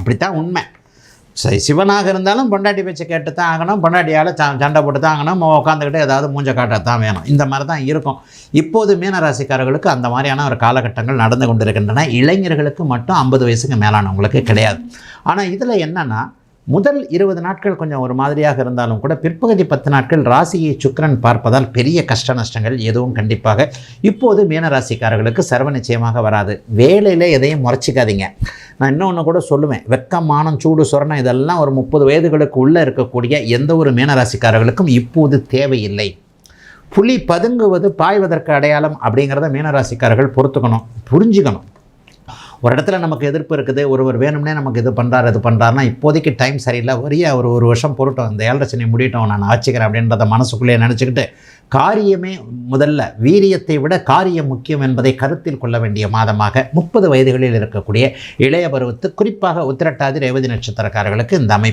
அப்படித்தான் உண்மை. சரி சிவனாக இருந்தாலும் பொண்டாட்டி பேச்சு கேட்டு தான் ஆகணும். பொண்டாட்டியால் ச சண்டை போட்டு தான் ஆகணும் உட்காந்துக்கிட்டு ஏதாவது மூஞ்ச காட்டத்தான் வேணும். இந்த மாதிரி தான் இருக்கும். இப்போது மீனராசிக்காரர்களுக்கு அந்த மாதிரியான ஒரு காலகட்டங்கள் நடந்து கொண்டிருக்கின்றன. இளைஞர்களுக்கு மட்டும் ஐம்பது வயசுக்கு மேலானவங்களுக்கு கிடையாது. ஆனால் இதில் என்னென்னா முதல் இருபது நாட்கள் கொஞ்சம் ஒரு மாதிரியாக இருந்தாலும் கூட பிற்பகுதி பத்து நாட்கள் ராசியை சுக்கரன் பார்ப்பதால் பெரிய கஷ்ட நஷ்டங்கள் எதுவும் கண்டிப்பாக இப்போது மீனராசிக்காரர்களுக்கு சர்வ நிச்சயமாக வராது. வேலையில் எதையும் முறைச்சிக்காதீங்க. நான் இன்னொன்று கூட சொல்லுவேன். வெக்கம் மானம் சூடு சொரணம் இதெல்லாம் ஒரு முப்பது வயதுகளுக்கு உள்ளே இருக்கக்கூடிய எந்த ஒரு மீனராசிக்காரர்களுக்கும் இப்போது தேவையில்லை. புலி பதுங்குவது பாய்வதற்கு அடையாளம் அப்படிங்கிறத மீனராசிக்காரர்கள் பொறுத்துக்கணும் புரிஞ்சுக்கணும். ஒரு இடத்துல நமக்கு எதிர்ப்பு இருக்குது ஒருவர் வேணும்னே நமக்கு இது பண்ணுறாரு இது பண்ணுறாருனா இப்போதைக்கு டைம் சரியில்லை. வரிய ஒரு ஒரு வருஷம் பொருட்டும். இந்த ஏழரை முடியட்டும் நான் ஆச்சுக்கிறேன் அப்படின்றத மனசுக்குள்ளேயே நினச்சிக்கிட்டு காரியமே முதல்ல வீரியத்தை விட காரியம் முக்கியம் என்பதை கருத்தில் கொள்ள வேண்டிய மாதமாக முப்பது வயதுகளில் இருக்கக்கூடிய இளைய பருவத்து குறிப்பாக உத்திரட்டாதி ரேவதி நட்சத்திரக்காரர்களுக்கு இந்த அமைப்பு